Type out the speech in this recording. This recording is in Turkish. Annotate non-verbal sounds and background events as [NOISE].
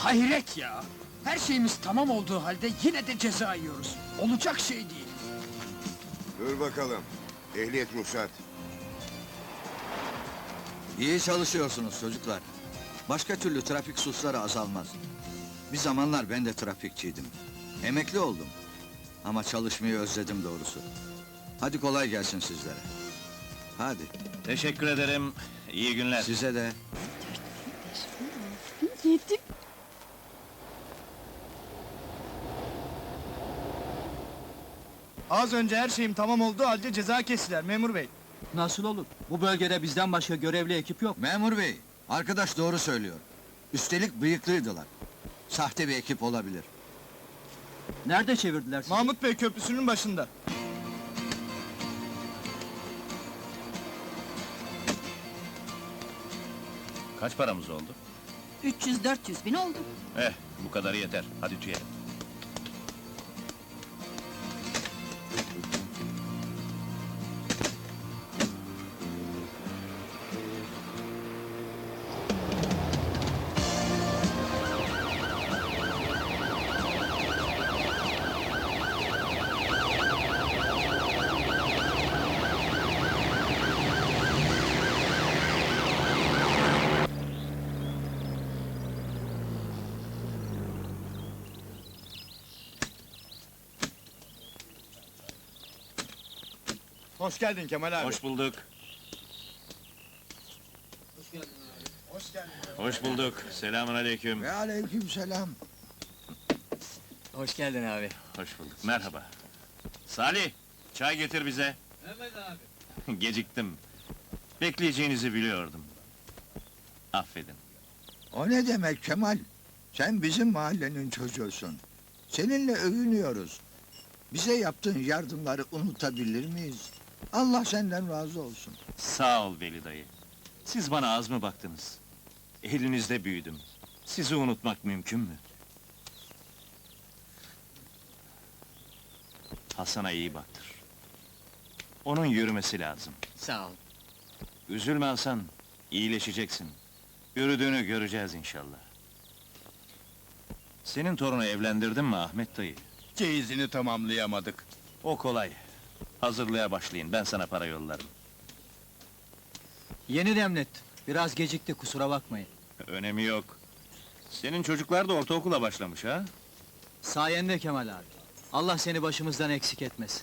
Hayret ya! Her şeyimiz tamam olduğu halde yine de ceza yiyoruz. Olacak şey değil. Dur bakalım. Ehliyet ruhsat. İyi çalışıyorsunuz çocuklar. Başka türlü trafik suçları azalmaz. Bir zamanlar ben de trafikçiydim. Emekli oldum. Ama çalışmayı özledim doğrusu. Hadi kolay gelsin sizlere. Hadi, Teşekkür ederim. İyi günler. size de. Az önce her şeyim tamam olduğu halde ceza kestiler memur bey. Nasıl olur? Bu bölgede bizden başka görevli ekip yok. Memur bey, arkadaş doğru söylüyor. Üstelik bıyıklıydılar. Sahte bir ekip olabilir. Nerede çevirdiler sizi? Mahmut Bey köprüsünün başında. Kaç paramız oldu? 300-400 bin oldu. Eh, bu kadarı yeter. Hadi tüyelim. Hoş geldin Kemal abi. Hoş bulduk. Hoş bulduk. Selamun aleyküm. Ve aleyküm selam. Hoş geldin abi. Hoş bulduk. Merhaba. Salih, çay getir bize. Hemen abi. [LAUGHS] Geciktim. Bekleyeceğinizi biliyordum. Affedin. O ne demek Kemal? Sen bizim mahallenin çocuğusun. Seninle övünüyoruz. Bize yaptığın yardımları unutabilir miyiz? Allah senden razı olsun. Sağ ol Veli dayı. Siz bana az mı baktınız? Elinizde büyüdüm. Sizi unutmak mümkün mü? Hasan'a iyi baktır. Onun yürümesi lazım. Sağ ol. Üzülme Hasan, iyileşeceksin. Yürüdüğünü göreceğiz inşallah. Senin torunu evlendirdin mi Ahmet dayı? Çeyizini tamamlayamadık. O kolay. Hazırlığa başlayın, ben sana para yollarım. Yeni demlettim. Biraz gecikti kusura bakmayın. Önemi yok. Senin çocuklar da ortaokula başlamış ha? Sayende Kemal abi. Allah seni başımızdan eksik etmesin.